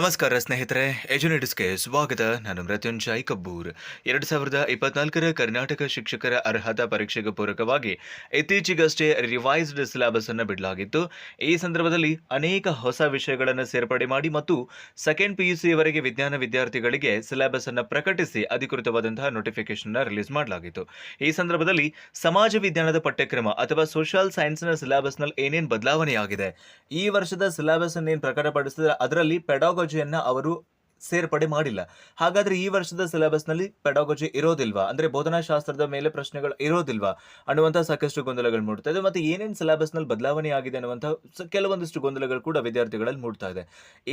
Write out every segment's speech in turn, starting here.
ನಮಸ್ಕಾರ ಸ್ನೇಹಿತರೆ ಎಜುನಿಟಿಸ್ಗೆ ಸ್ವಾಗತ. ನಾನು ಮೃತ್ಯುಂಜಯ್ ಕಬ್ಬೂರ್ ಎರಡು ಸಾವಿರದ ಇಪ್ಪತ್ನಾಲ್ಕರ ಕರ್ನಾಟಕ ಶಿಕ್ಷಕರ ಅರ್ಹತಾ ಪರೀಕ್ಷೆಗೆ ಪೂರಕವಾಗಿ ಇತ್ತೀಚೆಗಷ್ಟೇ ರಿವೈಸ್ಡ್ ಸಿಲೆಬಸ್ ಅನ್ನು ಬಿಡಲಾಗಿತ್ತು. ಈ ಸಂದರ್ಭದಲ್ಲಿ ಅನೇಕ ಹೊಸ ವಿಷಯಗಳನ್ನು ಸೇರ್ಪಡೆ ಮಾಡಿ ಮತ್ತು ಸೆಕೆಂಡ್ ಪಿಯುಸಿಯವರೆಗೆ ವಿಜ್ಞಾನ ವಿದ್ಯಾರ್ಥಿಗಳಿಗೆ ಸಿಲೆಬಸ್ ಅನ್ನು ಪ್ರಕಟಿಸಿ ಅಧಿಕೃತವಾದಂತಹ ನೋಟಿಫಿಕೇಶನ್ ರಿಲೀಸ್ ಮಾಡಲಾಗಿತ್ತು. ಈ ಸಂದರ್ಭದಲ್ಲಿ ಸಮಾಜ ವಿಜ್ಞಾನದ ಪಠ್ಯಕ್ರಮ ಅಥವಾ ಸೋಷಿಯಲ್ ಸೈನ್ಸ್ನ ಸಿಲೆಬಸ್ನಲ್ಲಿ ಏನೇನು ಬದಲಾವಣೆಯಾಗಿದೆ, ಈ ವರ್ಷದ ಸಿಲೆಬಸ್ ಅನ್ನು ಏನು ಪ್ರಕಟಪಡಿಸಿದ್ರೆ ಅದರಲ್ಲಿ ಪೆಡಾಗಜಿಯನ್ನ ಅವರು ಸೇರ್ಪಡೆ ಮಾಡಿಲ್ಲ. ಹಾಗಾದ್ರೆ ಈ ವರ್ಷದ ಸಿಲೆಬಸ್ನಲ್ಲಿ ಪೆಡಾಗಜಿ ಇರೋದಿಲ್ವಾ? ಅಂದ್ರೆ ಬೋಧನಾಶಾಸ್ತ್ರದ ಮೇಲೆ ಪ್ರಶ್ನೆಗಳು ಇರೋದಿಲ್ವಾ? ಅನ್ನುವಂಥ ಸಾಕಷ್ಟು ಗೊಂದಲಗಳು ಮೂಡ್ತಾ ಇದೆ. ಮತ್ತೆ ಏನೇನು ಸಿಲೆಬಸ್ನಲ್ಲಿ ಬದಲಾವಣೆ ಆಗಿದೆ ಅನ್ನುವಂಥ ಕೆಲವೊಂದಿಷ್ಟು ಗೊಂದಲಗಳು ಕೂಡ ವಿದ್ಯಾರ್ಥಿಗಳಲ್ಲಿ ಮೂಡ್ತಾ ಇದೆ.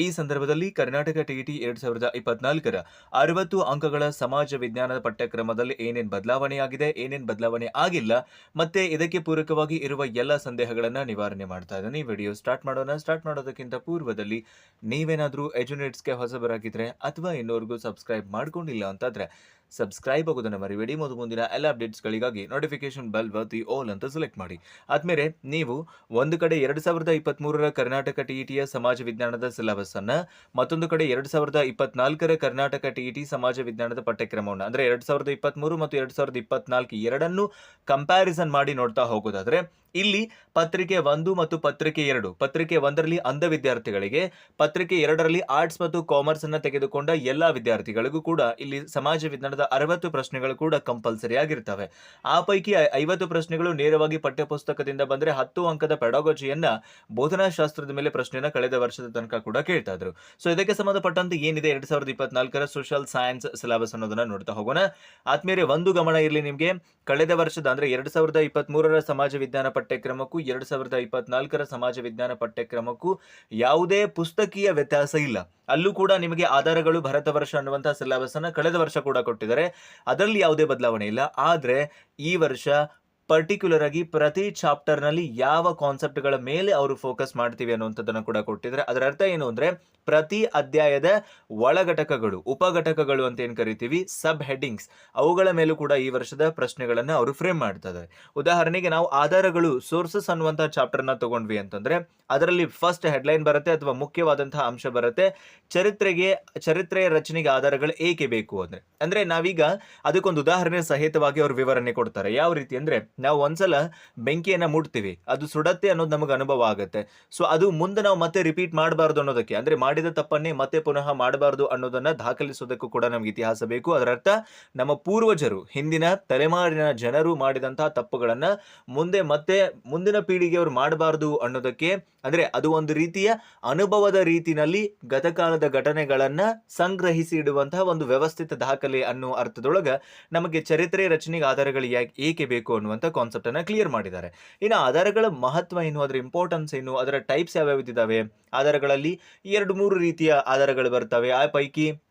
ಈ ಸಂದರ್ಭದಲ್ಲಿ ಕರ್ನಾಟಕ ಟಿಇಟಿ ಎರಡ್ ಸಾವಿರದ ಇಪ್ಪತ್ನಾಲ್ಕರ ಅರವತ್ತು ಅಂಕಗಳ ಸಮಾಜ ವಿಜ್ಞಾನದ ಪಠ್ಯಕ್ರಮದಲ್ಲಿ ಏನೇನು ಬದಲಾವಣೆಯಾಗಿದೆ ಏನೇನು ಬದಲಾವಣೆ ಆಗಿಲ್ಲ, ಮತ್ತೆ ಇದಕ್ಕೆ ಪೂರಕವಾಗಿ ಇರುವ ಎಲ್ಲ ಸಂದೇಹಗಳನ್ನ ನಿವಾರಣೆ ಮಾಡ್ತಾ ಇದ್ದಾನೆ. ಈ ವಿಡಿಯೋ ಸ್ಟಾರ್ಟ್ ಮಾಡೋಣ. ಸ್ಟಾರ್ಟ್ ಮಾಡೋದಕ್ಕಿಂತ ಪೂರ್ವದಲ್ಲಿ ನೀವೇನಾದರೂ ಎಜುನೇಟ್ಸ್ಗೆ ಅಥವಾ ಇನ್ನೋರ್ಗೂ ಸಬ್ಸ್ಕ್ರೈಬ್ ಮಾಡ್ಕೊಂಡಿಲ್ಲ ಅಂತಾದ್ರೆ ಸಬ್ಸ್ಕ್ರೈಬ್ ಆಗೋದನ್ನ ಮರಿಬೇಡಿ. ಮತ್ತು ಮುಂದಿನ ಎಲ್ಲ ಅಪ್ಡೇಟ್ಸ್ಗಳಿಗಾಗಿ ನೋಟಿಫಿಕೇಶನ್ ಬೆಲ್ ಒತ್ತಿ ಓಲ್ ಅಂತ ಸೆಲೆಕ್ಟ್ ಮಾಡಿ. ಆದಮೇಲೆ ನೀವು ಒಂದು ಕಡೆ ಎರಡು ಸಾವಿರದ ಇಪ್ಪತ್ತ್ಮೂರರ ಕರ್ನಾಟಕ ಟಿಇಟಿಯ ಸಮಾಜ ವಿಜ್ಞಾನದ ಸಿಲೆಬಸ್ ಅನ್ನು ಮತ್ತೊಂದು ಕಡೆ ಎರಡು ಸಾವಿರದ ಇಪ್ಪತ್ನಾಲ್ಕರ ಕರ್ನಾಟಕ ಟಿಇಟಿ ಸಮಾಜ ವಿಜ್ಞಾನದ ಪಠ್ಯಕ್ರಮವನ್ನು, ಅಂದರೆ ಎರಡು ಸಾವಿರದ ಇಪ್ಪತ್ತ್ಮೂರು ಮತ್ತು ಎರಡು ಸಾವಿರದ ಇಪ್ಪತ್ನಾಲ್ಕು ಎರಡನ್ನು ಕಂಪ್ಯಾರಿಸನ್ ಮಾಡಿ ನೋಡ್ತಾ ಹೋಗೋದಾದ್ರೆ, ಇಲ್ಲಿ ಪತ್ರಿಕೆ ಒಂದು ಮತ್ತು ಪತ್ರಿಕೆ ಎರಡು, ಪತ್ರಿಕೆ ಒಂದರಲ್ಲಿ ಅಂಧ ವಿದ್ಯಾರ್ಥಿಗಳಿಗೆ, ಪತ್ರಿಕೆ ಎರಡರಲ್ಲಿ ಆರ್ಟ್ಸ್ ಮತ್ತು ಕಾಮರ್ಸ್ ಅನ್ನು ತೆಗೆದುಕೊಂಡ ಎಲ್ಲ ವಿದ್ಯಾರ್ಥಿಗಳಿಗೂ ಕೂಡ ಇಲ್ಲಿ ಸಮಾಜ ವಿಜ್ಞಾನದ ಅರವತ್ತು ಪ್ರಶ್ನೆಗಳು ಕೂಡ ಕಂಪಲ್ಸರಿ ಆಗಿರ್ತವೆ. ಆ ಪೈಕಿ ಐವತ್ತು ಪ್ರಶ್ನೆಗಳು ನೇರವಾಗಿ ಪಠ್ಯಪುಸ್ತಕದಿಂದ ಬಂದ್ರೆ ಹತ್ತು ಅಂಕದ ಪೆಡಾಗಜಿಯನ್ನ ಬೋಧನಾಶಾಸ್ತ್ರದ ಮೇಲೆ ಪ್ರಶ್ನೆಯನ್ನ ಕಳೆದ ವರ್ಷದ ತನಕ ಕೂಡ ಕೇಳ್ತಾ ಇದ್ರು ಸೊ ಇದಕ್ಕೆ ಸಂಬಂಧಪಟ್ಟಂತೆ ಏನಿದೆ? ಎರಡ್ ಸಾವಿರದ ಇಪ್ಪತ್ನಾಲ್ಕರ ಸೋಷಿಯಲ್ ಸೈನ್ಸ್ ಸಿಲೆಬಸ್ ಅನ್ನೋದನ್ನ ನೋಡ್ತಾ ಹೋಗೋಣ. ಆದ್ಮೇಲೆ ಒಂದು ಗಮನ ಇರಲಿ ನಿಮಗೆ. ಕಳೆದ ವರ್ಷದ ಅಂದ್ರೆ ಎರಡ್ ಸಾವಿರದ ಇಪ್ಪತ್ಮೂರರ ಸಮಾಜ ವಿಜ್ಞಾನ ಪಠ್ಯಕ್ರಮಕ್ಕೂ, ಎರಡ್ ಸಾವಿರದ ಇಪ್ಪತ್ನಾಲ್ಕರ ಸಮಾಜ ವಿಜ್ಞಾನ ಪಠ್ಯಕ್ರಮಕ್ಕೂ ಯಾವುದೇ ಪುಸ್ತಕೀಯ ವ್ಯತ್ಯಾಸ ಇಲ್ಲ. ಅಲ್ಲೂ ಕೂಡ ನಿಮಗೆ ಆಧಾರಗಳು ಭರತ ವರ್ಷ ಅನ್ನುವಂತಹ ಸಿಲೆಬಸ್ ಅನ್ನ ಕಳೆದ ವರ್ಷ ಕೂಡ ಕೊಟ್ಟಿದ್ದಾರೆ ಅದರಲ್ಲಿ ಯಾವುದೇ ಬದಲಾವಣೆ ಇಲ್ಲ. ಆದರೆ ಈ ವರ್ಷ ಪರ್ಟಿಕ್ಯುಲರ್ ಆಗಿ ಪ್ರತಿ ಚಾಪ್ಟರ್ನಲ್ಲಿ ಯಾವ ಕಾನ್ಸೆಪ್ಟ್ಗಳ ಮೇಲೆ ಅವರು ಫೋಕಸ್ ಮಾಡ್ತೀವಿ ಅನ್ನುವಂಥದ್ದನ್ನು ಕೂಡ ಕೊಟ್ಟಿದ್ದಾರೆ ಅದರ ಅರ್ಥ ಏನು ಅಂದ್ರೆ ಪ್ರತಿ ಅಧ್ಯಾಯದ ಒಳಘಟಕಗಳು, ಉಪಘಟಕಗಳು ಅಂತ ಏನು ಕರಿತೀವಿ? ಸಬ್ ಹೆಡ್ಡಿಂಗ್ಸ್ ಅವುಗಳ ಮೇಲೂ ಕೂಡ ಈ ವರ್ಷದ ಪ್ರಶ್ನೆಗಳನ್ನು ಅವರು ಫ್ರೇಮ್ ಮಾಡ್ತಾರೆ ಉದಾಹರಣೆಗೆ ನಾವು ಆಧಾರಗಳು ಸೋರ್ಸಸ್ ಅನ್ನುವಂತಹ ಚಾಪ್ಟರ್ನ ತಗೊಂಡ್ವಿ ಅಂತಂದ್ರೆ, ಅದರಲ್ಲಿ ಫಸ್ಟ್ ಹೆಡ್ಲೈನ್ ಬರುತ್ತೆ ಅಥವಾ ಮುಖ್ಯವಾದಂತಹ ಅಂಶ ಬರುತ್ತೆ. ಚರಿತ್ರೆಗೆ, ಚರಿತ್ರೆಯ ರಚನೆಗೆ ಆಧಾರಗಳು ಏಕೆ ಬೇಕು ಅಂದ್ರೆ ಅಂದ್ರೆ ನಾವೀಗ ಅದಕ್ಕೊಂದು ಉದಾಹರಣೆ ಸಹಿತವಾಗಿ ಅವರು ವಿವರಣೆ ಕೊಡ್ತಾರೆ. ಯಾವ ರೀತಿ ಅಂದ್ರೆ ನಾವು ಒಂದ್ಸಲ ಬೆಂಕಿಯನ್ನ ಮುಟ್ತೀವಿ. ಅದು ಸುಡತ್ತೆ ಅನ್ನೋದು ನಮಗೆ ಅನುಭವ ಆಗುತ್ತೆ. ಸೊ ಅದು ಮುಂದೆ ನಾವು ಮತ್ತೆ ರಿಪೀಟ್ ಮಾಡಬಾರ್ದು ಅನ್ನೋದಕ್ಕೆ, ಅಂದ್ರೆ ಮಾಡಿದ ತಪ್ಪನ್ನೇ ಮತ್ತೆ ಪುನಃ ಮಾಡಬಾರ್ದು ಅನ್ನೋದನ್ನ ದಾಖಲಿಸೋದಕ್ಕೂ ಕೂಡ ನಮ್ಗೆ ಇತಿಹಾಸ ಬೇಕು. ಅದರರ್ಥ, ನಮ್ಮ ಪೂರ್ವಜರು, ಹಿಂದಿನ ತಲೆಮಾರಿನ ಜನರು ಮಾಡಿದಂತಹ ತಪ್ಪುಗಳನ್ನು ಮುಂದೆ ಮತ್ತೆ ಮುಂದಿನ ಪೀಳಿಗೆಯವರು ಮಾಡಬಾರ್ದು ಅನ್ನೋದಕ್ಕೆ, ಅಂದ್ರೆ ಅದು ಒಂದು ರೀತಿಯ ಅನುಭವದ ರೀತಿಯಲ್ಲಿ ಗತಕಾಲದ ಘಟನೆಗಳನ್ನು ಸಂಗ್ರಹಿಸಿ ಇಡುವಂತಹ ಒಂದು ವ್ಯವಸ್ಥಿತ ದಾಖಲೆ ಅನ್ನೋ ಅರ್ಥದೊಳಗೆ ನಮಗೆ ಚರಿತ್ರೆ ರಚನೆಗೆ ಆಧಾರಗಳು ಯಾಕೆ ಏಕೆ ಬೇಕು ಅನ್ನುವಂಥ ಕಾನ್ಸೆಪ್ಟ್ ಅನ್ನ ಕ್ಲಿಯರ್ ಮಾಡಿದ್ದಾರೆ. ಇನ್ನು ಆಧಾರಗಳ ಮಹತ್ವ ಏನು, ಅದರ ಇಂಪಾರ್ಟೆನ್ಸ್ ಏನು, ಅದರ ಟೈಪ್ಸ್ ಯಾವ್ಯಾವ ಇದ್ದಾವೆ ಆಧಾರಗಳಲ್ಲಿ ಎರಡು ಮೂರು ರೀತಿಯ ಆಧಾರಗಳು ಬರ್ತವೆ. ಆ ಪೈಕಿ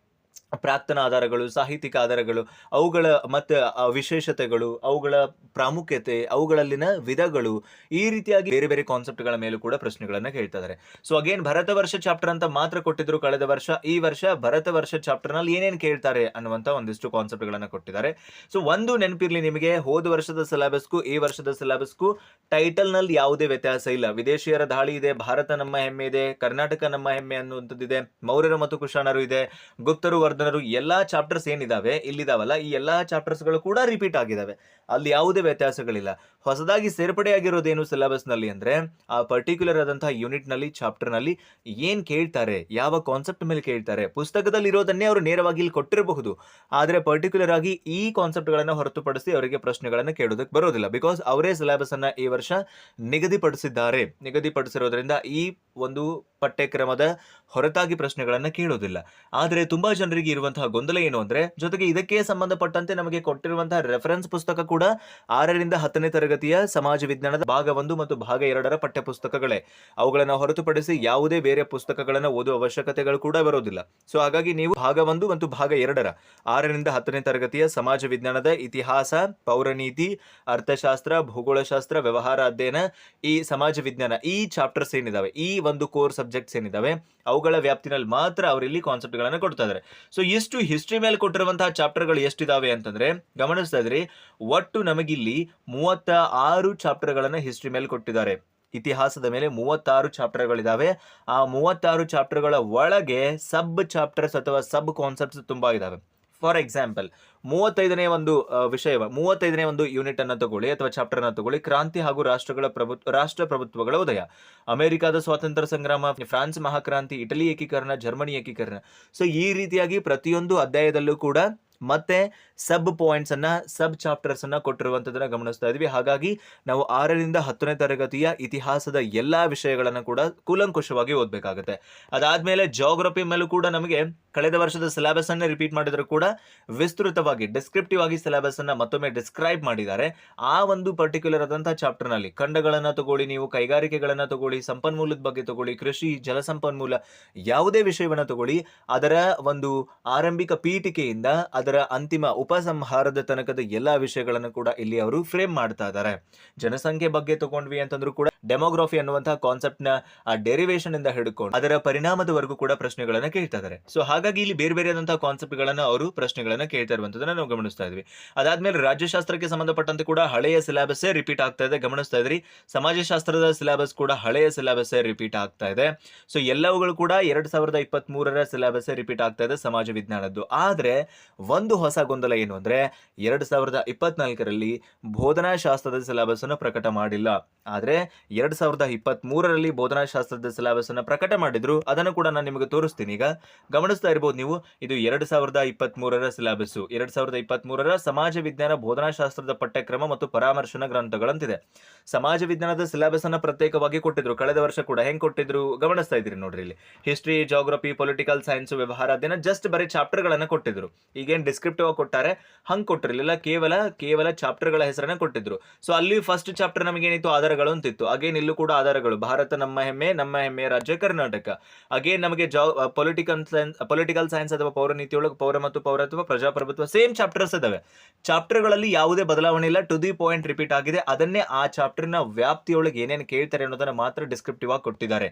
ಪ್ರಾಕ್ತನ ಆಧಾರಗಳು, ಸಾಹಿತ್ಯಿಕ ಆಧಾರಗಳು, ಅವುಗಳ ಮತ್ತು ವಿಶೇಷತೆಗಳು, ಅವುಗಳ ಪ್ರಾಮುಖ್ಯತೆ, ಅವುಗಳಲ್ಲಿನ ವಿಧಗಳು ಈ ರೀತಿಯಾಗಿ ಬೇರೆ ಬೇರೆ ಕಾನ್ಸೆಪ್ಟ್ಗಳ ಮೇಲೂ ಕೂಡ ಪ್ರಶ್ನೆಗಳನ್ನು ಕೇಳ್ತಾ ಇದ್ದಾರೆ ಸೊ, ಅಗೇನ್ ಭರತ ವರ್ಷ ಚಾಪ್ಟರ್ ಅಂತ ಮಾತ್ರ ಕೊಟ್ಟಿದ್ರು ಕಳೆದ ವರ್ಷ, ಈ ವರ್ಷ ಭರತ ವರ್ಷ ಚಾಪ್ಟರ್ನಲ್ಲಿ ಏನೇನು ಕೇಳ್ತಾರೆ ಅನ್ನುವಂಥ ಒಂದಿಷ್ಟು ಕಾನ್ಸೆಪ್ಟ್ಗಳನ್ನು ಕೊಟ್ಟಿದ್ದಾರೆ. ಸೊ, ಒಂದು ನೆನಪಿರ್ಲಿ ನಿಮಗೆ, ಹೋದ ವರ್ಷದ ಸಿಲೆಬಸ್ಗೂ, ಈ ವರ್ಷದ ಸಿಲೆಬಸ್ಗೂ ಟೈಟಲ್ನಲ್ಲಿ ಯಾವುದೇ ವ್ಯತ್ಯಾಸ ಇಲ್ಲ. ವಿದೇಶಿಯರ ದಾಳಿ ಇದೆ, ಭಾರತ ನಮ್ಮ ಹೆಮ್ಮೆ ಇದೆ, ಕರ್ನಾಟಕ ನಮ್ಮ ಹೆಮ್ಮೆ ಅನ್ನುವಂಥದ್ದಿದೆ, ಮೌರ್ಯರು ಮತ್ತು ಕುಶಾಣರು ಇದೆ, ಗುಪ್ತರು ವರ್ಧನರು ಎಲ್ಲಾ ಚಾಪ್ಟರ್ಸ್ ಏನಿದಾವೆ, ಇಲ್ಲಿದಾವಲ್ಲ, ಈ ಎಲ್ಲಾ ಚಾಪ್ಟರ್ಸ್ಗಳು ಕೂಡ ರಿಪೀಟ್ ಆಗಿದಾವೆ. ಅಲ್ಲಿ ಯಾವುದೇ ವ್ಯತ್ಯಾಸಗಳಿಲ್ಲ. ಹೊಸದಾಗಿ ಸೇರ್ಪಡೆಯಾಗಿರೋದೇನು ಸಿಲೆಬಸ್ನಲ್ಲಿ ಅಂದ್ರೆ, ಆ ಪರ್ಟಿಕ್ಯುಲರ್ ಆದಂತಹ ಯೂನಿಟ್ನಲ್ಲಿ ಚಾಪ್ಟರ್ನಲ್ಲಿ ಏನ್ ಕೇಳ್ತಾರೆ, ಯಾವ ಕಾನ್ಸೆಪ್ಟ್ ಮೇಲೆ ಕೇಳ್ತಾರೆ, ಪುಸ್ತಕದಲ್ಲಿ ಇರೋದನ್ನೇ ಅವರು ನೇರವಾಗಿ ಇಲ್ಲಿ ಕೊಟ್ಟಿರಬಹುದು. ಆದರೆ ಪರ್ಟಿಕ್ಯುಲರ್ ಆಗಿ ಈ ಕಾನ್ಸೆಪ್ಟ್ ಗಳನ್ನ ಹೊರತುಪಡಿಸಿ ಅವರಿಗೆ ಪ್ರಶ್ನೆಗಳನ್ನು ಕೇಳೋದಕ್ಕೆ ಬರೋದಿಲ್ಲ. ಬಿಕಾಸ್ ಅವರೇ ಸಿಲೆಬಸ್ ಅನ್ನ ಈ ವರ್ಷ ನಿಗದಿಪಡಿಸಿದ್ದಾರೆ. ನಿಗದಿಪಡಿಸಿರೋದ್ರಿಂದ ಈ ಒಂದು ಪಠ್ಯಕ್ರಮದ ಹೊರತಾಗಿ ಪ್ರಶ್ನೆಗಳನ್ನ ಕೇಳೋದಿಲ್ಲ. ಆದರೆ ತುಂಬಾ ಜನರಿಗೆ ಇರುವಂತಹ ಗೊಂದಲ ಏನು ಅಂದ್ರೆ, ಜೊತೆಗೆ ಇದಕ್ಕೆ ಸಂಬಂಧಪಟ್ಟಂತೆ ನಮಗೆ ಕೊಟ್ಟಿರುವಂತಹ ರೆಫರೆನ್ಸ್ ಪುಸ್ತಕ ಕೂಡ ಆರರಿಂದ ಹತ್ತನೇ ತರಗತಿಯ ಸಮಾಜ ವಿಜ್ಞಾನದ ಭಾಗ ಒಂದು ಮತ್ತು ಭಾಗ ಎರಡರ ಪಠ್ಯ ಪುಸ್ತಕಗಳೇ ಅವುಗಳನ್ನ ಹೊರತುಪಡಿಸಿ ಯಾವುದೇ ಬೇರೆ ಪುಸ್ತಕಗಳನ್ನ ಓದುವ ಅವಶ್ಯಕತೆಗಳು ಕೂಡ ಬರೋದಿಲ್ಲ. ಸೊ ಹಾಗಾಗಿ ನೀವು ಭಾಗ ಒಂದು ಮತ್ತು ಭಾಗ ಎರಡರ ಆರರಿಂದ ಹತ್ತನೇ ತರಗತಿಯ ಸಮಾಜ ವಿಜ್ಞಾನದ ಇತಿಹಾಸ, ಪೌರನೀತಿ, ಅರ್ಥಶಾಸ್ತ್ರ, ಭೂಗೋಳಶಾಸ್ತ್ರ, ವ್ಯವಹಾರ ಅಧ್ಯಯನ ಈ ಸಮಾಜ ವಿಜ್ಞಾನ ಈ ಚಾಪ್ಟರ್ಸ್ ಏನಿದಾವೆ? ಈ ಒಂದು ಕೋರ್ ಸಬ್ಜೆಕ್ಟ್ಸ್ ಏನಿದಾವೆ, ಅವುಗಳ ವ್ಯಾಪ್ತಿನಲ್ಲಿ ಮಾತ್ರ ಅವರಿಲ್ಲಿ ಕಾನ್ಸೆಪ್ಟ್ ಗಳನ್ನ ಕೊಡ್ತಾ ಇದ್ದಾರೆ ಸೊ ಇಷ್ಟು ಹಿಸ್ಟ್ರಿ ಮೇಲೆ ಕೊಟ್ಟಿರುವಂತಹ ಚಾಪ್ಟರ್ಗಳು ಎಷ್ಟಿದಾವೆ ಅಂತಂದ್ರೆ, ಗಮನಿಸ್ತಾ ಇದ್ರಿ, ಒಟ್ಟು ನಮಗಿಲ್ಲಿ ಮೂವತ್ತ ಆರು ಚಾಪ್ಟರ್ಗಳನ್ನು ಹಿಸ್ಟ್ರಿ ಮೇಲೆ ಕೊಟ್ಟಿದ್ದಾರೆ. ಇತಿಹಾಸದ ಮೇಲೆ ಮೂವತ್ತಾರು ಚಾಪ್ಟರ್ಗಳಿದ್ದಾವೆ ಆ ಮೂವತ್ತಾರು ಚಾಪ್ಟರ್ಗಳ ಒಳಗೆ ಸಬ್ ಚಾಪ್ಟರ್ಸ್ ಅಥವಾ ಸಬ್ ಕಾನ್ಸೆಪ್ಟ್ಸ್ ತುಂಬಾ ಇದಾವೆ. ಫಾರ್ ಎಕ್ಸಾಂಪಲ್ ಮೂವತ್ತೈದನೇ ಒಂದು ವಿಷಯ ಮೂವತ್ತೈದನೇ ಒಂದು ಯೂನಿಟ್ ಅನ್ನು ತಗೊಳ್ಳಿ ಅಥವಾ ಚಾಪ್ಟರ್ ಅನ್ನು ತಗೊಳ್ಳಿ ಕ್ರಾಂತಿ ಹಾಗೂ ರಾಷ್ಟ್ರಗಳ ಪ್ರಭು, ರಾಷ್ಟ್ರ ಪ್ರಭುತ್ವಗಳ ಉದಯ. ಅಮೆರಿಕದ ಸ್ವಾತಂತ್ರ್ಯ ಸಂಗ್ರಾಮ, ಫ್ರಾನ್ಸ್ ಮಹಾಕ್ರಾಂತಿ, ಇಟಲಿ ಏಕೀಕರಣ, ಜರ್ಮನಿ ಏಕೀಕರಣ. ಸೊ ಈ ರೀತಿಯಾಗಿ ಪ್ರತಿಯೊಂದು ಅಧ್ಯಾಯದಲ್ಲೂ ಕೂಡ ಮತ್ತೆ ಸಬ್ ಪಾಯಿಂಟ್ಸ್ ಅನ್ನ ಸಬ್ ಚಾಪ್ಟರ್ಸ್ ಅನ್ನ ಕೊಟ್ಟಿರುವಂತದನ್ನ ಗಮನಿಸ್ತಾ ಇದ್ವಿ. ಹಾಗಾಗಿ ನಾವು ಆರರಿಂದ ಹತ್ತನೇ ತರಗತಿಯ ಇತಿಹಾಸದ ಎಲ್ಲಾ ವಿಷಯಗಳನ್ನ ಕೂಡ ಕೂಲಂಕುಷವಾಗಿ ಓದ್ಬೇಕಾಗುತ್ತೆ. ಅದಾದ್ಮೇಲೆ ಜಾಗ್ರಫಿ ಮೇಲೂ ಕೂಡ ನಮಗೆ ಕಳೆದ ವರ್ಷದ ಸಿಲೆಬಸ್ ಅನ್ನೇ ರಿಪೀಟ್ ಮಾಡಿದರೂ ಕೂಡ ವಿಸ್ತೃತವಾಗಿ ಡಿಸ್ಕ್ರಿಪ್ಟಿವ್ ಆಗಿ ಸಿಲೆಬಸ್ ಅನ್ನ ಮತ್ತೊಮ್ಮೆ ಡಿಸ್ಕ್ರೈಬ್ ಮಾಡಿದ್ದಾರೆ. ಆ ಒಂದು ಪರ್ಟಿಕ್ಯುಲರ್ ಆದಂತಹ ಚಾಪ್ಟರ್ನಲ್ಲಿ ಖಂಡಗಳನ್ನ ತಗೊಳ್ಳಿ, ನೀವು ಕೈಗಾರಿಕೆಗಳನ್ನ ತಗೊಳ್ಳಿ, ಸಂಪನ್ಮೂಲದ ಬಗ್ಗೆ ತಗೊಳ್ಳಿ, ಕೃಷಿ ಜಲಸಂಪನ್ಮೂಲ ಯಾವುದೇ ವಿಷಯವನ್ನ ತಗೊಳ್ಳಿ, ಅದರ ಒಂದು ಆರಂಭಿಕ ಪೀಠಿಕೆಯಿಂದ ಅದರ ಅಂತಿಮ ಉಪಸಂಹಾರದ ತನಕದ ಎಲ್ಲಾ ವಿಷಯಗಳನ್ನು ಕೂಡ ಇಲ್ಲಿ ಅವರು ಫ್ರೇಮ್ ಮಾಡ್ತಾ ಇದ್ದಾರೆ. ಜನಸಂಖ್ಯೆ ಬಗ್ಗೆ ತಗೊಂಡ್ವಿ ಅಂತಂದ್ರೂ ಕೂಡ ಡೆಮೋಗ್ರಫಿ ಅನ್ನುವಂತಹ ಕಾನ್ಸೆಪ್ಟ್ನ ಡೆರಿವೇಶನ್ ಇಂದ ಹಿಡ್ಕೊಂಡು ಅದರ ಪರಿಣಾಮದವರೆಗೂ ಕೂಡ ಪ್ರಶ್ನೆಗಳನ್ನ ಕೇಳ್ತಾ ಇದ್ದಾರೆ ಸೊ ಹಾಗಾಗಿ ಇಲ್ಲಿ ಬೇರೆ ಬೇರೆಯಾದಂತಹ ಕಾನ್ಸೆಪ್ಟ್ ಗಳನ್ನ ಅವರು ಪ್ರಶ್ನೆಗಳನ್ನ ಕೇಳ್ತಾ ಇರುವಂತದನ್ನ ನಾವು ಗಮನಿಸ್ತಾ ಇದ್ವಿ. ಅದಾದ್ಮೇಲೆ ರಾಜ್ಯಶಾಸ್ತ್ರಕ್ಕೆ ಸಂಬಂಧಪಟ್ಟಂತೆ ಕೂಡ ಹಳೆಯ ಸಿಲೆಬಸ್ ರಿಪೀಟ್ ಆಗ್ತಾ ಇದೆ, ಗಮನಿಸ್ತಾ ಇದ್ರಿ. ಸಮಾಜಶಾಸ್ತ್ರದ ಸಿಲೆಬಸ್ ಕೂಡ ಹಳೆಯ ಸಿಲೆಬಸ್ ರಿಪೀಟ್ ಆಗ್ತಾ ಇದೆ. ಸೊ ಎಲ್ಲವುಗಳು ಕೂಡ ಎರಡ್ ಸಾವಿರದ ಇಪ್ಪತ್ತ್ ಮೂರರ ಸಿಲೆಬಸ್ ರಿಪೀಟ್ ಆಗ್ತಾ ಇದೆ ಸಮಾಜ ವಿಜ್ಞಾನದ್ದು. ಆದ್ರೆ, ಒಂದು ಹೊಸ ಗೊಂದಲ ಏನು ಅಂದ್ರೆ, ಎರಡ್ ಸಾವಿರದ ಇಪ್ಪತ್ನಾಲ್ಕರಲ್ಲಿ ಬೋಧನಾ ಶಾಸ್ತ್ರದ ಸಿಲೆಬಸ್ ಅನ್ನು ಪ್ರಕಟ ಮಾಡಿಲ್ಲ. ಆದ್ರೆ ಎರಡ್ ಸಾವಿರದ ಇಪ್ಪತ್ತ್ ಮೂರರಲ್ಲಿ ಬೋಧನಾ ಶಾಸ್ತ್ರದ ಸಿಲೆಬಸ್ ಅನ್ನು ಪ್ರಕಟ ಮಾಡಿದ್ರು. ಅದನ್ನು ಕೂಡ ನಾನು ನಿಮಗೆ ತೋರಿಸ್ತೀನಿ. ಈಗ ಗಮನಿಸ್ತಾ ಇರ್ಬೋದು ನೀವು, ಇದು ಎರಡ್ ಸಾವಿರದ ಇಪ್ಪತ್ತ್ ಮೂರರ ಸಿಲೆಬಸ್ ಎರಡ್ ಸಾವಿರದ ಇಪ್ಪತ್ತ್ ಮೂರರ ಸಮಾಜ ವಿಜ್ಞಾನ ಬೋಧನಾಶಾಸ್ತ್ರದ ಪಠ್ಯಕ್ರಮ ಮತ್ತು ಪರಾಮರ್ಶನ ಗ್ರಂಥಗಳಂತಿದೆ. ಸಮಾಜ ವಿಜ್ಞಾನದ ಸಿಲೆಬಸ್ ಅನ್ನು ಪ್ರತ್ಯೇಕವಾಗಿ ಕೊಟ್ಟಿದ್ರು. ಕಳೆದ ವರ್ಷ ಕೂಡ ಹೆಂಗ್ ಕೊಟ್ಟಿದ್ರು? ಗಮನಿಸ್ತಾ ಇದ್ರಿ ನೋಡ್ರಿ ಇಲ್ಲಿ. ಹಿಸ್ಟ್ರಿ ಜಾಗ್ರಫಿ ಪೊಲಿಟಿಕಲ್ ಸೈನ್ಸ್ ವ್ಯವಹಾರ ಅಧ್ಯಯನ ಜಸ್ಟ್ ಬರೀ ಚಾಪ್ಟರ್ ಗಳನ್ನ ಕೊಟ್ಟಿದ್ರು. ಈಗೇನ್ ಡಿಸ್ಕ್ರಿಪ್ಟಿವ್ ಆಗಿ ಕೊಟ್ಟಾರೆ? ಹಂಗ್ ಕೊಟ್ಟಿರ್ಲಿಲ್ಲ. ಕೇವಲ ಕೇವಲ ಚಾಪ್ಟರ್ಗಳ ಹೆಸರನ್ನ ಕೊಟ್ಟಿದ್ರು. ಸೊ ಅಲ್ಲಿ ಫಸ್ಟ್ ಚಾಪ್ಟರ್ ನಮಗೇನಿತ್ತು? ಆಧಾರಗಳು ಅಂತಿತ್ತು. ಅಗೇನ್ ಇಲ್ಲೂ ಕೂಡ ಆಧಾರಗಳು. ಭಾರತ ನಮ್ಮ ಹೆಮ್ಮೆ ನಮ್ಮ ಹೆಮ್ಮೆ ರಾಜ್ಯ ಕರ್ನಾಟಕ. ಅಗೇನ್ ನಮಗೆ ಜಾ ಪೊಲಿಟಿಕಲ್ ಸೈನ್ಸ್ ಪೊಲಿಟಿಕಲ್ ಸೈನ್ಸ್ ಅಥವಾ ಪೌರ ನೀತಿಯೊಳಗೆ ಪೌರ ಮತ್ತು ಪೌರತ್ವ ಪ್ರಜಾಪ್ರಭುತ್ವ ಸೇಮ್ ಚಾಪ್ಟರ್ಸ್ ಇದಾವೆ. ಚಾಪ್ಟರ್ಗಳಲ್ಲಿ ಯಾವುದೇ ಬದಲಾವಣೆ ಇಲ್ಲ. ಟು ದಿ ಪಾಯಿಂಟ್ ರಿಪೀಟ್ ಆಗಿದೆ. ಅದನ್ನೇ ಆ ಚಾಪ್ಟರ್ನ ವ್ಯಾಪ್ತಿಯೊಳಗೆ ಏನೇನು ಕೇಳ್ತಾರೆ ಅನ್ನೋದನ್ನ ಮಾತ್ರ ಡಿಸ್ಕ್ರಿಪ್ಟಿವ್ ಆಗಿ ಕೊಟ್ಟಿದ್ದಾರೆ.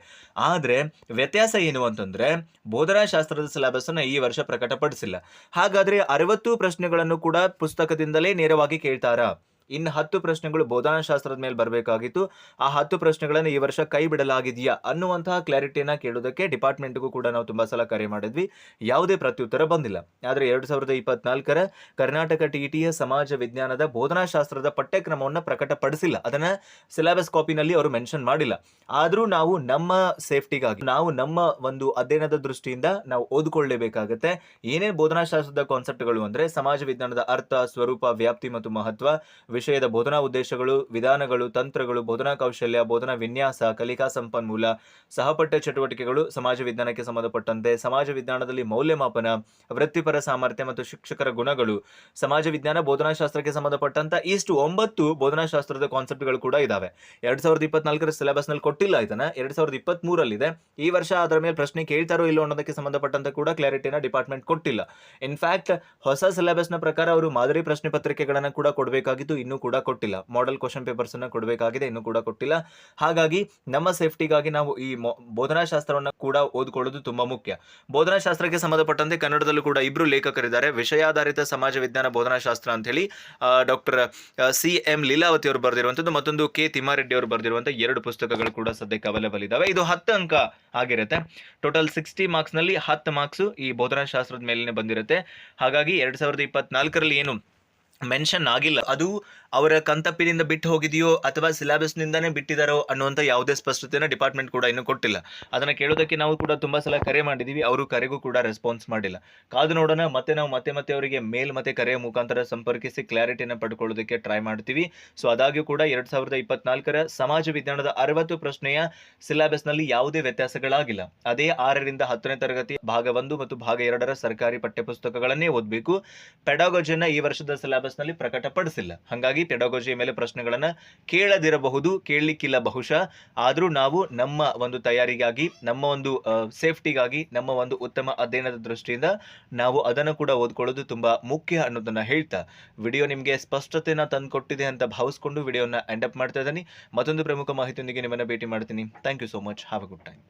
ಆದ್ರೆ ವ್ಯತ್ಯಾಸ ಏನು ಅಂತಂದ್ರೆ ಬೋಧನಾ ಶಾಸ್ತ್ರದ ಸಿಲೆಬಸ್ ಅನ್ನ ಈ ವರ್ಷ ಪ್ರಕಟಪಡಿಸಿಲ್ಲ. ಹಾಗಾದ್ರೆ ಅರವತ್ತು ಪ್ರಶ್ನೆಗಳನ್ನು ಕೂಡ ಪುಸ್ತಕದಿಂದಲೇ ನೇರವಾಗಿ ಕೇಳ್ತಾರಾ? ಇನ್ನು ಹತ್ತು ಪ್ರಶ್ನೆಗಳು ಬೋಧನಾಶಾಸ್ತ್ರದ ಮೇಲೆ ಬರಬೇಕಾಗಿತ್ತು. ಆ ಹತ್ತು ಪ್ರಶ್ನೆಗಳನ್ನು ಈ ವರ್ಷ ಕೈ ಬಿಡಲಾಗಿದೆಯಾ ಅನ್ನುವಂತಹ ಕ್ಲಾರಿಟಿಯನ್ನ ಕೇಳೋದಕ್ಕೆ ಡಿಪಾರ್ಟ್ಮೆಂಟ್ಗೂ ಕೂಡ ನಾವು ತುಂಬಾ ಸಲ ಕರೆ ಮಾಡಿದ್ವಿ. ಯಾವುದೇ ಪ್ರತ್ಯುತ್ತರ ಬಂದಿಲ್ಲ. ಆದರೆ ಎರಡು ಸಾವಿರದ ಇಪ್ಪತ್ನಾಲ್ಕರ ಕರ್ನಾಟಕ ಟಿಟಿಯ ಸಮಾಜ ವಿಜ್ಞಾನದ ಬೋಧನಾಶಾಸ್ತ್ರದ ಪಠ್ಯಕ್ರಮವನ್ನು ಪ್ರಕಟಪಡಿಸಿಲ್ಲ. ಅದನ್ನ ಸಿಲೆಬಸ್ ಕಾಪಿನಲ್ಲಿ ಅವರು ಮೆನ್ಷನ್ ಮಾಡಿಲ್ಲ. ಆದರೂ ನಾವು ನಮ್ಮ ಸೇಫ್ಟಿಗಾಗಿ, ನಾವು ನಮ್ಮ ಒಂದು ಅಧ್ಯಯನದ ದೃಷ್ಟಿಯಿಂದ ನಾವು ಓದ್ಕೊಳ್ಳೇಬೇಕಾಗತ್ತೆ. ಏನೇ ಬೋಧನಾಶಾಸ್ತ್ರದ ಕಾನ್ಸೆಪ್ಟ್ಗಳು ಅಂದ್ರೆ ಸಮಾಜ ವಿಜ್ಞಾನದ ಅರ್ಥ, ಸ್ವರೂಪ, ವ್ಯಾಪ್ತಿ ಮತ್ತು ಮಹತ್ವ ವಿಷಯದ ಬೋಧನಾ ಉದ್ದೇಶಗಳು, ವಿಧಾನಗಳು, ತಂತ್ರಗಳು, ಬೋಧನಾ ಕೌಶಲ್ಯ, ಬೋಧನಾ ವಿನ್ಯಾಸ, ಕಲಿಕಾ ಸಂಪನ್ಮೂಲ, ಸಹಪಠ್ಯ ಚಟುವಟಿಕೆಗಳು ಸಮಾಜ ವಿಜ್ಞಾನಕ್ಕೆ ಸಂಬಂಧಪಟ್ಟಂತೆ ಸಮಾಜ ವಿಜ್ಞಾನದಲ್ಲಿ ಮೌಲ್ಯಮಾಪನ, ವೃತ್ತಿಪರ ಸಾಮರ್ಥ್ಯ ಮತ್ತು ಶಿಕ್ಷಕರ ಗುಣಗಳು, ಸಮಾಜ ವಿಜ್ಞಾನ ಬೋಧನಾಶಾಸ್ತ್ರಕ್ಕೆ ಸಂಬಂಧಪಟ್ಟಂತ ಇಷ್ಟು ಒಂಬತ್ತು ಬೋಧನಾಶಾಸ್ತ್ರದ ಕಾನ್ಸೆಪ್ಟ್ಗಳು ಕೂಡ ಇದಾವೆ. ಎರಡ್ ಸಾವಿರದ ಇಪ್ಪತ್ನಾಲ್ಕರ ಸಿಲೆಬಸ್ನಲ್ಲಿ ಕೊಟ್ಟಿಲ್ಲ ಇದನ್ನ, ಎರಡ್ ಸಾವಿರದ ಇಪ್ಪತ್ತ್ ಮೂರಲ್ಲಿದೆ ಈ ವರ್ಷ ಅದರ ಮೇಲೆ ಪ್ರಶ್ನೆ ಕೇಳ್ತಾರೋ ಇಲ್ಲೋ ಅನ್ನೋದಕ್ಕೆ ಸಂಬಂಧಪಟ್ಟಂತ ಕೂಡ ಕ್ಲಾರಿಟಿನ ಡಿಪಾರ್ಟ್ಮೆಂಟ್ ಕೊಟ್ಟಿಲ್ಲ. ಇನ್ಫ್ಯಾಕ್ಟ್ ಹೊಸ ಸಿಲೆಬಸ್ನ ಪ್ರಕಾರ ಅವರು ಮಾದರಿ ಪ್ರಶ್ನೆ ಪತ್ರಿಕೆಗಳನ್ನ ಕೂಡ ಕೊಡಬೇಕಾಗಿತ್ತು. ಇನ್ನೂ ಕೂಡ ಕೊಟ್ಟಿಲ್ಲ. ಮಾಡೆಲ್ ಕ್ವಶನ್ ಪೇಪರ್ಸ್ ಅನ್ನ ಕೊಡಬೇಕಾಗಿದೆ, ಇನ್ನೂ ಕೂಡ ಕೊಟ್ಟಿಲ್ಲ. ಹಾಗಾಗಿ ನಮ್ಮ ಸೇಫ್ಟಿಗಾಗಿ ನಾವು ಈ ಬೋಧನಾಶಾಸ್ತ್ರವನ್ನ ಕೂಡ ಓದ್ಕೊಳ್ಳೋದು ತುಂಬಾ ಮುಖ್ಯ. ಬೋಧನಾಶಾಸ್ತ್ರಕ್ಕೆ ಸಂಬಂಧಪಟ್ಟಂತೆ ಕನ್ನಡದಲ್ಲೂ ಕೂಡ ಇಬ್ಬರು ಲೇಖಕರಿದ್ದಾರೆ. ವಿಷಯಾಧಾರಿತ ಸಮಾಜ ವಿಜ್ಞಾನ ಬೋಧನಾಶಾಸ್ತ್ರ ಅಂತ ಹೇಳಿ ಡಾಕ್ಟರ್ ಸಿ ಎಂ ಲೀಲಾವತಿ ಅವರು ಬರೆದಿರುವಂತದ್ದು ಮತ್ತೊಂದು ಕೆ ತಿಮ್ಮಾರೆಡ್ಡಿ ಅವರು ಬರೆದಿರುವಂಥ ಎರಡು ಪುಸ್ತಕಗಳು ಕೂಡ ಸದ್ಯಕ್ಕೆ ಅವೈಲೇಬಲ್ ಇದ್ದಾವೆ ಇದು ಹತ್ತು ಅಂಕ ಆಗಿರುತ್ತೆ. ಟೋಟಲ್ ಸಿಕ್ಸ್ಟಿ ಮಾರ್ಕ್ಸ್ನಲ್ಲಿ ಹತ್ತು ಮಾರ್ಕ್ಸ್ ಈ ಬೋಧನಾಶಾಸ್ತ್ರದ ಮೇಲೇ ಬಂದಿರುತ್ತೆ. ಹಾಗಾಗಿ ಎರಡು ಸಾವಿರದ ಇಪ್ಪತ್ನಾಲ್ಕರಲ್ಲಿ ಏನು ಮೆನ್ಷನ್ ಆಗಿಲ್ಲ. ಅದು ಅವರ ಕಂತಪ್ಪಿನಿಂದ ಬಿಟ್ಟು ಹೋಗಿದೆಯೋ ಅಥವಾ ಸಿಲೆಬಸ್ನಿಂದನೇ ಬಿಟ್ಟಿದಾರೋ ಅನ್ನುವಂಥ ಯಾವುದೇ ಸ್ಪಷ್ಟತೆಯನ್ನು ಡಿಪಾರ್ಟ್ಮೆಂಟ್ ಕೂಡ ಇನ್ನೂ ಕೊಟ್ಟಿಲ್ಲ. ಅದನ್ನ ಕೇಳೋದಕ್ಕೆ ನಾವು ಕೂಡ ತುಂಬಾ ಸಲ ಕರೆ ಮಾಡಿದ್ದೀವಿ ಅವರು ಕರೆಗೂ ಕೂಡ ರೆಸ್ಪಾನ್ಸ್ ಮಾಡಿಲ್ಲ. ಕಾದು ನೋಡೋಣ, ಮತ್ತೆ ನಾವು ಮತ್ತೆ ಮತ್ತೆ ಅವರಿಗೆ ಮೇಲ್ ಮತ್ತೆ ಕರೆಯ ಮುಖಾಂತರ ಸಂಪರ್ಕಿಸಿ ಕ್ಲಾರಿಟಿನ ಪಡ್ಕೊಳ್ಳೋದಕ್ಕೆ ಟ್ರೈ ಮಾಡ್ತೀವಿ. ಸೊ, ಅದಾಗ್ಯೂ ಕೂಡ ಎರಡ್ ಸಾವಿರದ ಇಪ್ಪತ್ನಾಲ್ಕರ ಸಮಾಜ ವಿಜ್ಞಾನದ ಅರವತ್ತು ಪ್ರಶ್ನೆಯ ಸಿಲೆಬಸ್ನಲ್ಲಿ ಯಾವುದೇ ವ್ಯತ್ಯಾಸಗಳಾಗಿಲ್ಲ. ಅದೇ ಆರರಿಂದ ಹತ್ತನೇ ತರಗತಿ ಭಾಗ ಒಂದು ಮತ್ತು ಭಾಗ ಎರಡರ ಸರ್ಕಾರಿ ಪಠ್ಯಪುಸ್ತಕಗಳನ್ನೇ ಓದಬೇಕು. ಪೆಡಾಗೋಜಿಯನ್ನ ಈ ವರ್ಷದ ಸಿಲೆಬಸ್ನಲ್ಲಿ ಪ್ರಕಟಪಡಿಸಿಲ್ಲ. ಹಾಗಾಗಿ ಪೆಡಾಗೋಜಿ ಮೇಲೆ ಪ್ರಶ್ನೆಗಳನ್ನ ಕೇಳದಿರಬಹುದು ಕೇಳಲಿಕ್ಕಿಲ್ಲ ಬಹುಶಃ. ಆದರೂ ನಾವು ನಮ್ಮ ಒಂದು ತಯಾರಿಗಾಗಿ, ನಮ್ಮ ಒಂದು ಸೇಫ್ಟಿಗಾಗಿ, ನಮ್ಮ ಒಂದು ಉತ್ತಮ ಅಧ್ಯಯನದ ದೃಷ್ಟಿಯಿಂದ ನಾವು ಅದನ್ನು ಕೂಡ ಓದ್ಕೊಳ್ಳೋದು ತುಂಬಾ ಮುಖ್ಯ ಅನ್ನೋದನ್ನ ಹೇಳ್ತಾ. ವಿಡಿಯೋ ನಿಮಗೆ ಸ್ಪಷ್ಟತೆನ ತಂದುಕೊಟ್ಟಿದೆ ಅಂತ ಭಾವಿಸ್ಕೊಂಡು ವಿಡಿಯೋನ ಎಂಡ್ ಅಪ್ ಮಾಡ್ತಾ ಇದ್ದೀನಿ. ಮತ್ತೊಂದು ಪ್ರಮುಖ ಮಾಹಿತಿಯೊಂದಿಗೆ ನಿಮ್ಮನ್ನ ಭೇಟಿ ಮಾಡ್ತೀನಿ. Thank you so much have a good time